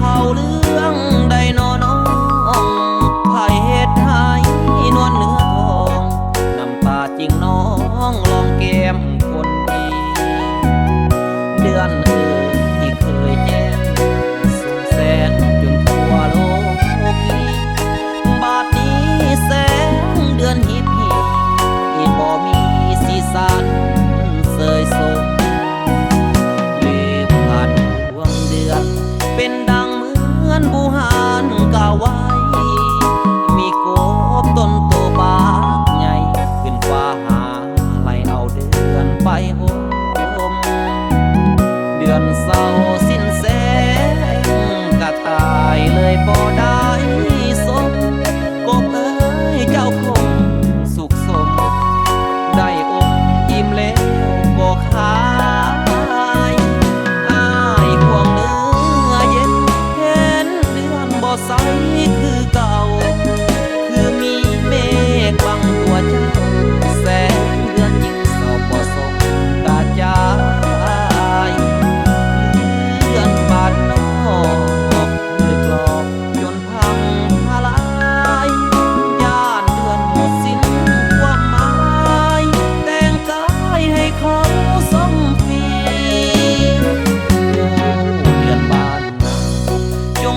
เขาเรื่องใดนอน้องไผเหตุให้นวลเนื้อทองน้ำตาจริงน้องรอานกาวาย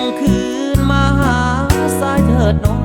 งคืนมาหาสายเถิดน้อง